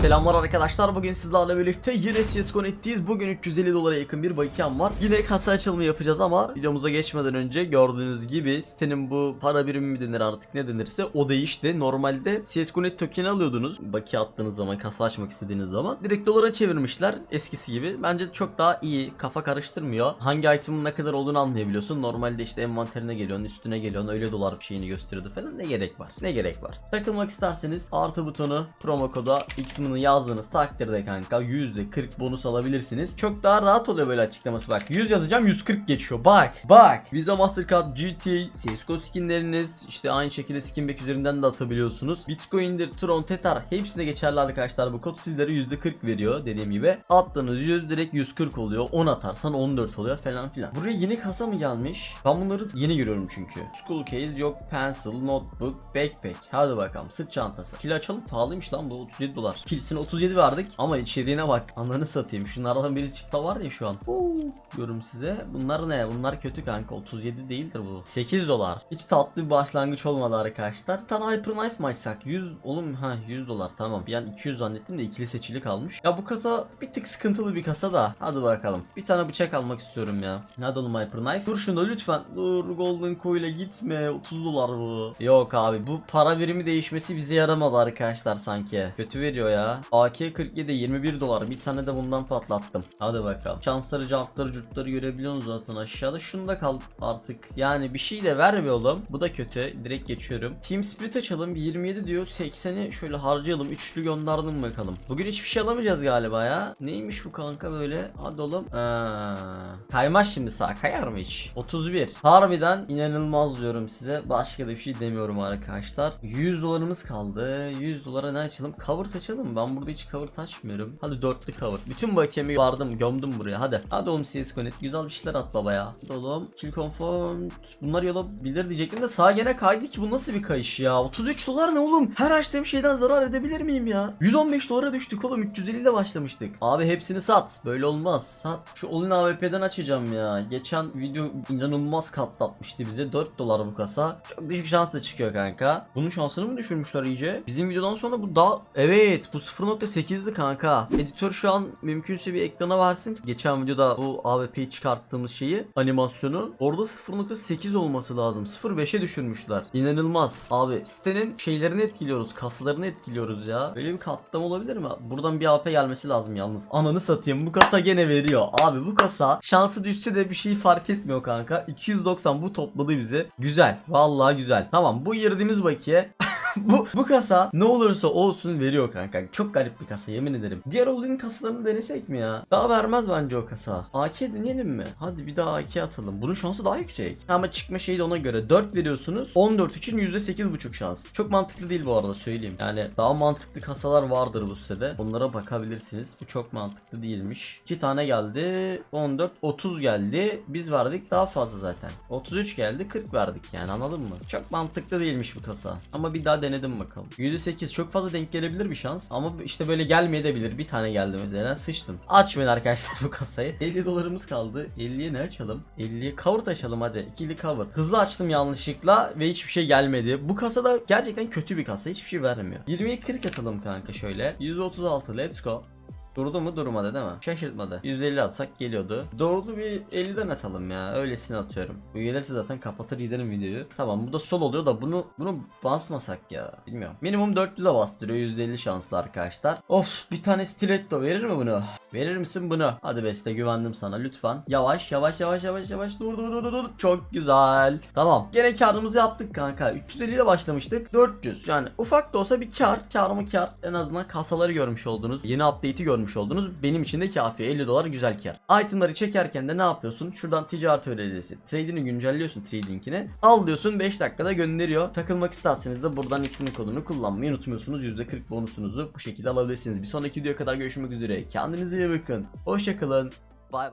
Selamlar arkadaşlar. Bugün sizlerle birlikte yine CSGO netteyiz Bugün 350 dolara yakın bir bakiyem var. Yine kasa açılımı yapacağız ama videomuza geçmeden önce gördüğünüz gibi sitenin bu para birimi mi denir artık ne denirse o değişti. Normalde CSGO net token alıyordunuz. Bakiye attığınız zaman kasa açmak istediğiniz zaman Direkt dolara çevirmişler eskisi gibi. Bence çok daha iyi kafa karıştırmıyor. Hangi item'ın ne kadar olduğunu anlayabiliyorsun. Normalde işte envanterine geliyorsun üstüne geliyorsun öyle dolar bir şeyini gösteriyordu falan. Ne gerek var? Ne gerek var? Takılmak isterseniz artı butonu promo koda X'mini yazdığınız takdirde kanka %40 bonus alabilirsiniz. Çok daha rahat oluyor böyle açıklaması bak. 100 yazacağım 140 geçiyor. Bak bak. Visa Mastercard GT CSGO skinleriniz işte aynı şekilde skinback üzerinden de atabiliyorsunuz. Bitcoin'dir, Tron, Tether hepsine geçerli arkadaşlar. Bu kod sizlere %40 veriyor dediğim gibi. Attığınız 100 direkt 140 oluyor. 10 atarsan 14 oluyor falan filan. Buraya yeni kasa mı gelmiş? Ben bunları yeni görüyorum çünkü. School case yok pencil, notebook, backpack. Hadi bakalım sırt çantası. Kilo açalım pahalıymış lan bu 37 dolar. Kilisine 37 verdik ama içeriğine bak. Ananı satayım. Şunlardan biri çıktı var ya şu an. Huu, diyorum size. Bunlar ne? Bunlar kötü kanka. 37 değildir bu. 8 dolar. Hiç tatlı bir başlangıç olmadı arkadaşlar. Bir tane Hyper Knife mı açsak? 100 oğlum ha 100 dolar tamam. Bir an 200 zannettim de ikili seçili kalmış. Ya bu kasa bir tık sıkıntılı bir kasa da. Hadi bakalım. Bir tane bıçak almak istiyorum ya. Hadi oğlum Hyper Knife. Dur şunu lütfen. Dur Golden Coil'e gitme. 30 dolar bu. Yok abi bu para birimi değişmesi bize yaramadı arkadaşlar sanki. Kötü veriyor ya. AK-47 21 dolar. Bir tane de bundan patlattım. Hadi bakalım. Şansları, cartları, curtları görebiliyorsunuz zaten aşağıda. Şunu da kal artık. Yani bir şey de vermiyor oğlum. Bu da kötü. Direkt geçiyorum. Team Spirit açalım. 27 diyor. 80'i şöyle harcayalım. Üçlü gönderdim bakalım. Bugün hiçbir şey alamayacağız galiba ya. Neymiş bu kanka böyle? Hadi oğlum. Aa, kaymaz şimdi sağ. Kayar mı hiç? 31. Harbiden inanılmaz diyorum size. Başka da bir şey demiyorum arkadaşlar. 100 dolarımız kaldı. 100 dolara ne açalım? Cover açalım mı? Ben burada hiç cover açmıyorum. Hadi dörtlü cover. Bütün bakiyemi vardım gömdüm buraya. Hadi. Hadi oğlum CSGO net. Güzel bir şeyler at baba ya. Hadi oğlum. Kill confirmed. Bunlar yola bilir diyecektim de sağ gene kaydı ki bu nasıl bir kayış ya? 33 dolar ne oğlum? Her açtığım şeyden zarar edebilir miyim ya? 115 dolara düştük oğlum. 350 ile başlamıştık. Abi hepsini sat. Böyle olmaz. Sat. Şu Olin AWP'den açacağım ya. Geçen video inanılmaz katlatmıştı bize. 4 dolar bu kasa. Çok düşük şansla çıkıyor kanka. Bunun şansını mı düşürmüşler iyice? Bizim videodan sonra bu daha... Evet bu 0.8'di kanka. Editör şu an mümkünse bir ekrana versin. Geçen videoda bu AWP'yi çıkarttığımız şeyi animasyonu. Orada 0.8 olması lazım. 0.5'e düşürmüşler. İnanılmaz. Abi sitenin şeylerini etkiliyoruz. Kaslarını etkiliyoruz ya. Böyle bir katlama olabilir mi? Buradan bir AP gelmesi lazım yalnız. Ananı satayım. Bu kasa gene veriyor. Abi bu kasa şansı düşse de bir şey fark etmiyor kanka. 290 bu topladı bize. Güzel. Vallahi güzel. Tamam bu girdiğimiz bakiye bu bu kasa ne olursa olsun veriyor kanka. Çok garip bir kasa yemin ederim. Diğer Olin kasalarını denesek mi ya? Daha vermez bence o kasa. AK deneyelim mi? Hadi bir daha AK atalım. Bunun şansı daha yüksek. Ama çıkma şeyi de ona göre 4 veriyorsunuz. 14 için %8.5 şans. Çok mantıklı değil bu arada söyleyeyim. Yani daha mantıklı kasalar vardır bu sitede. Onlara bakabilirsiniz. Bu çok mantıklı değilmiş. 2 tane geldi. 14 30 geldi. Biz verdik daha fazla zaten. 33 geldi 40 verdik yani anladın mı? Çok mantıklı değilmiş bu kasa. Ama bir daha denedim bakalım. %8 çok fazla denk gelebilir bir şans. Ama işte böyle gelmeyebilir. Bir tane geldi mesela. Sıçtım. Açmayın arkadaşlar bu kasayı. 50 dolarımız kaldı. 50'ye ne açalım? 50'ye cover açalım hadi. İkili cover. Hızlı açtım yanlışlıkla ve hiçbir şey gelmedi. Bu kasada gerçekten kötü bir kasa. Hiçbir şey vermiyor. 20'ye 40 atalım kanka şöyle. 136 let's go. Durdu mu durmadı değil mi? Şaşırtmadı. 150 atsak geliyordu. Doğru bir 50'den atalım ya. Öylesine atıyorum. Bu gelirse zaten kapatır giderim videoyu. Tamam bu da sol oluyor da bunu bunu basmasak ya. Bilmiyorum. Minimum 400'e bastırıyor. %50 şanslı arkadaşlar. Of bir tane stiletto verir mi bunu? Verir misin bunu? Hadi beste güvendim sana lütfen. Yavaş yavaş yavaş yavaş yavaş dur dur dur dur. Çok güzel. Tamam. Gene karımızı yaptık kanka. 350 ile başlamıştık. 400. Yani ufak da olsa bir kar. Karımı kar. En azından kasaları görmüş oldunuz. Yeni update'i görmüş oldunuz. Benim için de kafi. 50 dolar güzel kar. Itemları çekerken de ne yapıyorsun? Şuradan ticaret öğretisi. Trade'ini güncelliyorsun trading'ini. Al diyorsun 5 dakikada gönderiyor. Takılmak isterseniz de buradan X'in kodunu kullanmayı unutmuyorsunuz. %40 bonusunuzu bu şekilde alabilirsiniz. Bir sonraki videoya kadar görüşmek üzere. Kendinize iyi bakın. Hoşçakalın.